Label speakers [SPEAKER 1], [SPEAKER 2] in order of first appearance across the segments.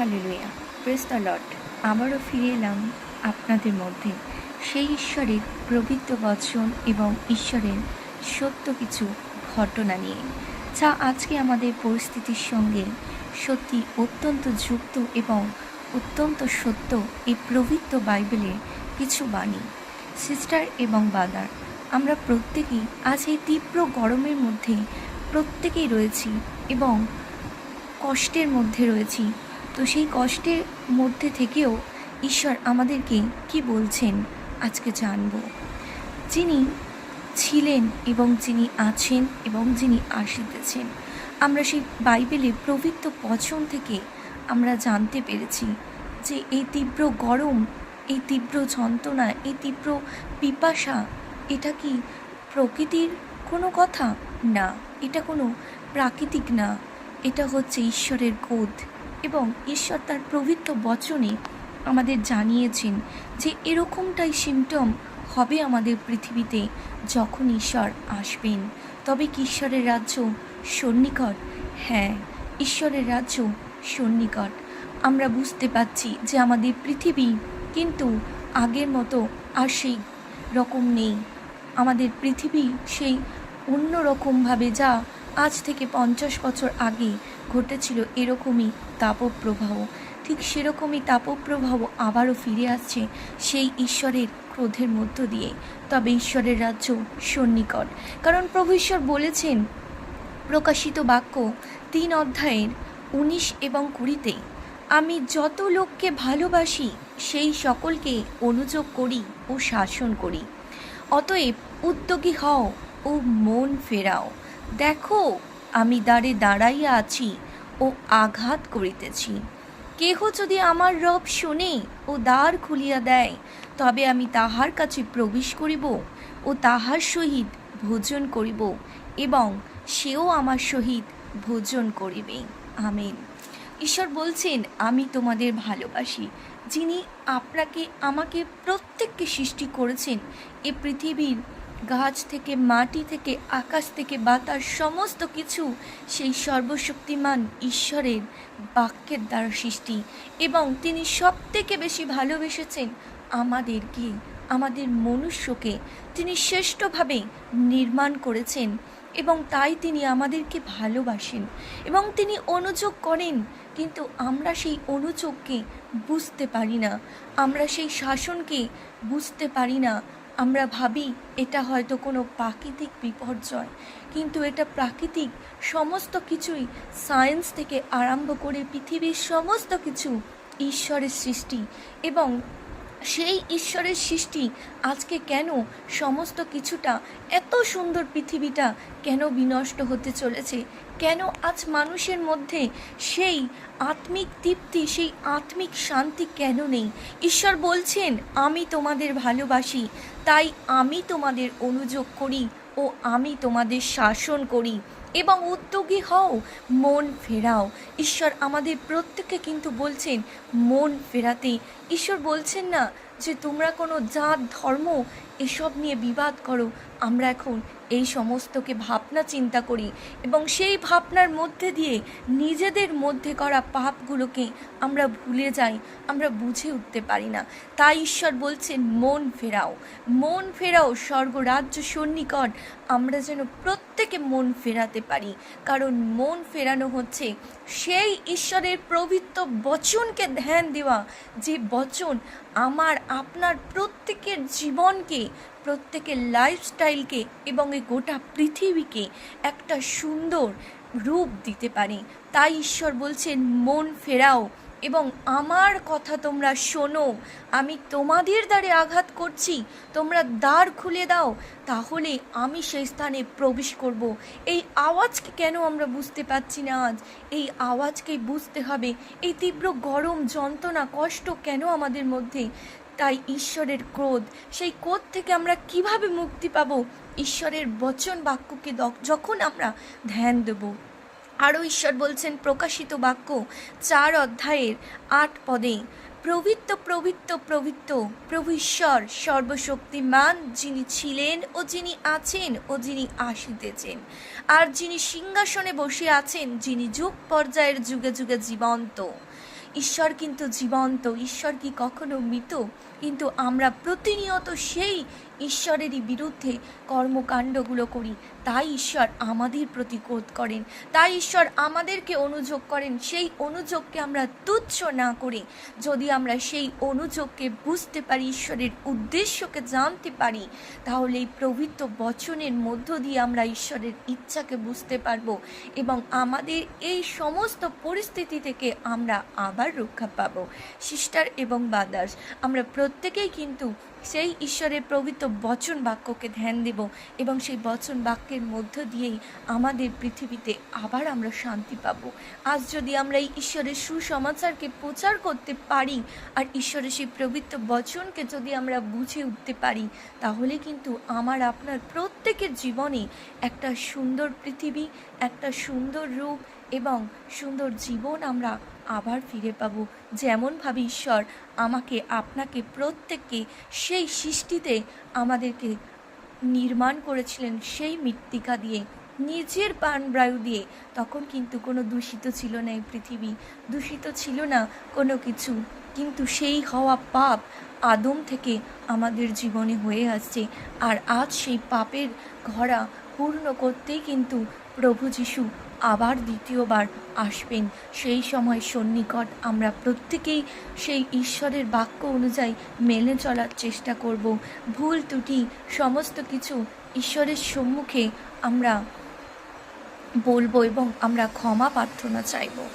[SPEAKER 1] Hallelujah. Press লট আবারও ফিরে এলাম আপনাদের মধ্যে। সেই ঈশ্বরের প্রবৃত্ত বচন এবং ঈশ্বরের সত্য কিছু ঘটনা নিয়ে। যা আজকে আমাদের পরিস্থিতির সঙ্গে সত্যি অত্যন্ত যুক্ত এবং অত্যন্ত সত্য এই প্রবৃত্ত বাইবেলের কিছু বাণী। সিস্টার এবং বাদার আমরা প্রত্যেকেই আজ এই তীব্র গরমের মধ্যে প্রত্যেকেই রয়েছি এবং কষ্টের মধ্যে রয়েছি তো সেই কষ্টের মধ্যে থেকেও ঈশ্বর আমাদেরকে কি বলছেন আজকে জানব। যিনি ছিলেন এবং যিনি আছেন এবং যিনি আসিতেছেন, আমরা সেই বাইবেলে প্রবৃত্ত বচন থেকে আমরা জানতে পেরেছি যে এই তীব্র গরম, এই তীব্র যন্ত্রণা, এই তীব্র পিপাসা, এটা কি প্রকৃতির কোনো কথা? না, এটা কোনো প্রাকৃতিক না, এটা হচ্ছে ঈশ্বরের কোধ এবং ঈশ্বর তার প্রবৃত্ত বচনে আমাদের জানিয়েছেন যে এরকমটাই সিমটম হবে আমাদের পৃথিবীতে যখন ঈশ্বর আসবেন। তবে কি ঈশ্বরের রাজ্য সন্নিকট? হ্যাঁ ঈশ্বরের রাজ্য সন্নিকট। আমরা বুঝতে পাচ্ছি যে আমাদের পৃথিবী কিন্তু আগের মতো আর সেই রকম নেই। আমাদের পৃথিবী সেই অন্য রকমভাবে যা আজ থেকে পঞ্চাশ বছর আগে ঘটেছিল এরকমই তাপপ্রবাহ। ঠিক সেরকমই তাপপ্রবাহ আবারও ফিরে আসছে সেই ঈশ্বরের ক্রোধের মধ্য দিয়ে। তবে ঈশ্বরের রাজ্য সন্নিকট। কারণ প্রভু ঈশ্বর বলেছেন, প্রকাশিত বাক্য তিন অধ্যায়ের উনিশ এবং কুড়িতে, আমি যত লোককে ভালোবাসি, সেই সকলকে অনুযোগ করি ও শাসন করি। অতএব উদ্যোগী হও ও মন ফেরাও। দেখো, আমি দ্বারে দাঁড়াইয়া আছি ও আঘাত করিতেছি। কেহ যদি আমার রব শুনে ও দ্বার খুলিয়া দেয়, তবে আমি তাহার কাছে প্রবেশ করিব ও তাহার সহিত ভোজন করিব এবং সেও আমার সহিত ভোজন করিবে। আমেন। ঈশ্বর বলছেন, আমি তোমাদের ভালোবাসি, যিনি আপনাকে, আমাকে প্রত্যেককে সৃষ্টি করেছেন এ পৃথিবীর গাছ থেকে, মাটি থেকে, আকাশ থেকে, বাতাস, সমস্ত কিছু সেই সর্বশক্তিমান ঈশ্বরের বাক্যের দ্বারা সৃষ্টি। এবং তিনি সব থেকে বেশি ভালোবেসেছেন আমাদেরকে, আমাদের মনুষ্যকে। তিনি শ্রেষ্ঠভাবে নির্মাণ করেছেন এবং তাই তিনি আমাদেরকে ভালোবাসেন। এবং তিনি অনুযোগ করেন, কিন্তু আমরা সেই অনুযোগকে বুঝতে পারি না। আমরা সেই শাসনকে বুঝতে পারি না। আমরা ভাবি এটা হয়তো কোনো প্রাকৃতিক বিপর্যয়, কিন্তু এটা প্রাকৃতিক সমস্ত কিছুই সায়েন্স থেকে আরম্ভ করে পৃথিবীর সমস্ত কিছু ঈশ্বরের সৃষ্টি এবং সেই ঈশ্বরের সৃষ্টি আজকে কেন সমস্ত কিছুটা, এত সুন্দর পৃথিবীটা কেন বিনষ্ট হতে চলেছে? কেন আজ মানুষের মধ্যে সেই আত্মিক তৃপ্তি, সেই আত্মিক শান্তি কেন নেই? ঈশ্বর বলছেন, আমি তোমাদের ভালোবাসি, তাই আমি তোমাদের অনুযোগ করি ও আমি তোমাদের শাসন করি। এবং উদ্যোগী হও, মন ফেরাও। ঈশ্বর আমাদের প্রত্যেককে কিন্তু বলছেন, মন ফেরাতে। ঈশ্বর বলছেন না যে তোমরা কোনো জাত, ধর্ম এসব নিয়ে বিবাদ করো। আমরা এখন এই সমস্তকে ভাবনা চিন্তা করি এবং সেই ভাবনার মধ্যে দিয়ে নিজেদের মধ্যে করা পাপগুলোকে আমরা ভুলে যাই, আমরা বুঝে উঠতে পারি না। তাই ঈশ্বর বলছেন, মন ফেরাও। মন ফেরাও, স্বর্গরাজ্য সন্নিকট। আমরা যেন প্রত্যেকে মন ফেরাতে পারি। কারণ মন ফেরানো হচ্ছে সেই ঈশ্বরের প্রবৃত্ত বচনকে ধ্যান দেওয়া। যে বচন আমার, আপনার প্রত্যেকের জীবনকে, প্রত্যেকের লাইফস্টাইলকে এবং এই গোটা পৃথিবীকে একটা সুন্দর রূপ দিতে পারে। তাই ঈশ্বর বলছেন, মন ফেরাও। এবং আমার কথা তোমরা শোনো। আমি তোমাদের দ্বারে আঘাত করছি। তোমরা দ্বার খুলে দাও, তাহলে আমি সেই স্থানে প্রবেশ করব। এই আওয়াজকে কেন আমরা বুঝতে পারছি না আজ? এই আওয়াজকেই বুঝতে হবে। এই তীব্র গরম যন্ত্রণা, কষ্ট কেন আমাদের মধ্যে? তাই ঈশ্বরের ক্রোধ, সেই ক্রোধ থেকে আমরা কীভাবে মুক্তি পাবো? ঈশ্বরের বচন বাক্যকে যখন আমরা ধ্যান দেব। আরও ঈশ্বর বলছেন প্রকাশিত বাক্য চার অধ্যায়ের আট পদে, প্রবৃত্ত প্রবৃত্ত প্রবৃত্ত, প্রভু ঈশ্বর সর্বশক্তিমান যিনি ছিলেন ও যিনি আছেন ও যিনি আসিতেছেন। আর যিনি সিংহাসনে বসে আছেন, যিনি যুগ পর্যায়ের যুগে যুগে জীবন্ত। ঈশ্বর কিন্তু জীবন্ত, ঈশ্বর কি কখনো মৃত? কিন্তু আমরা প্রতিনিয়ত সেই ঈশ্বরেরই বিরুদ্ধে কর্মকাণ্ডগুলো করি। তাই ঈশ্বর আমাদের প্রতি ক্রোধ করেন। তাই ঈশ্বর আমাদেরকে অনুযোগ করেন। সেই অনুযোগকে আমরা তুচ্ছ না করে যদি আমরা সেই অনুযোগকে বুঝতে পারি, ঈশ্বরের উদ্দেশ্যকে জানতে পারি, তাহলে এই প্রভৃত বচনের মধ্য দিয়ে আমরা ঈশ্বরের ইচ্ছাকে বুঝতে পারব এবং আমাদের এই সমস্ত পরিস্থিতি থেকে আমরা আবার রক্ষা পাবো। সিস্টার এবং বাদার্স, আমরা প্রত্যেকেই কিন্তু সেই ঈশ্বরের পবিত্র বচন বাক্যকে ধ্যান দেব এবং সেই বচন বাক্যের মধ্য দিয়েই আমাদের পৃথিবীতে আবার আমরা শান্তি পাব। আজ যদি আমরা এই ঈশ্বরের সুসমাচারকে প্রচার করতে পারি আর ঈশ্বরের সেই পবিত্র বচনকে যদি আমরা বুঝে উঠতে পারি, তাহলে কিন্তু আমার, আপনার প্রত্যেকের জীবনে একটা সুন্দর পৃথিবী, একটা সুন্দর রূপ এবং সুন্দর জীবন আমরা আবার ফিরে পাবো। যেমনভাবে ঈশ্বর আমাকে, আপনাকে, প্রত্যেককে সেই সৃষ্টিতে আমাদেরকে নির্মাণ করেছিলেন সেই মৃত্তিকা দিয়ে, নিজের প্রাণবায়ু দিয়ে। তখন কিন্তু কোনো দূষিত ছিল না এই পৃথিবী। দূষিত ছিল না কোনো কিছু। কিন্তু সেই হওয়া পাপ আদম থেকে আমাদের জীবনে হয়ে আসছে। আর আজ সেই পাপের ঘরা পূর্ণ করতেই কিন্তু প্রভু যিশু আবার দ্বিতীয়বার আসবেন। সেই সময় সন্নিকট আমরা প্রত্যেকেই সেই ঈশ্বরের বাক্য অনুযায়ী মেনে চলার চেষ্টা করব। ভুল, ত্রুটি, সমস্ত কিছু ঈশ্বরের সম্মুখে আমরা বলব এবং আমরা ক্ষমা প্রার্থনা চাইব।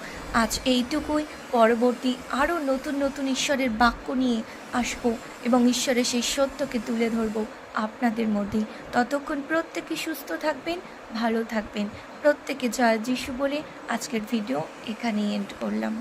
[SPEAKER 1] আজ এইটুকুই। পরবর্তী আরও নতুন নতুন ঈশ্বরের বাক্য নিয়ে আসব এবং ঈশ্বরের সেই সত্যকে তুলে ধরব আপনাদের মধ্যে। ততক্ষণ প্রত্যেকে সুস্থ থাকবেন, ভালো থাকবেন। প্রত্যেকে জয় যিশু বলে আজকের ভিডিও এখানেই এন্ড করলাম।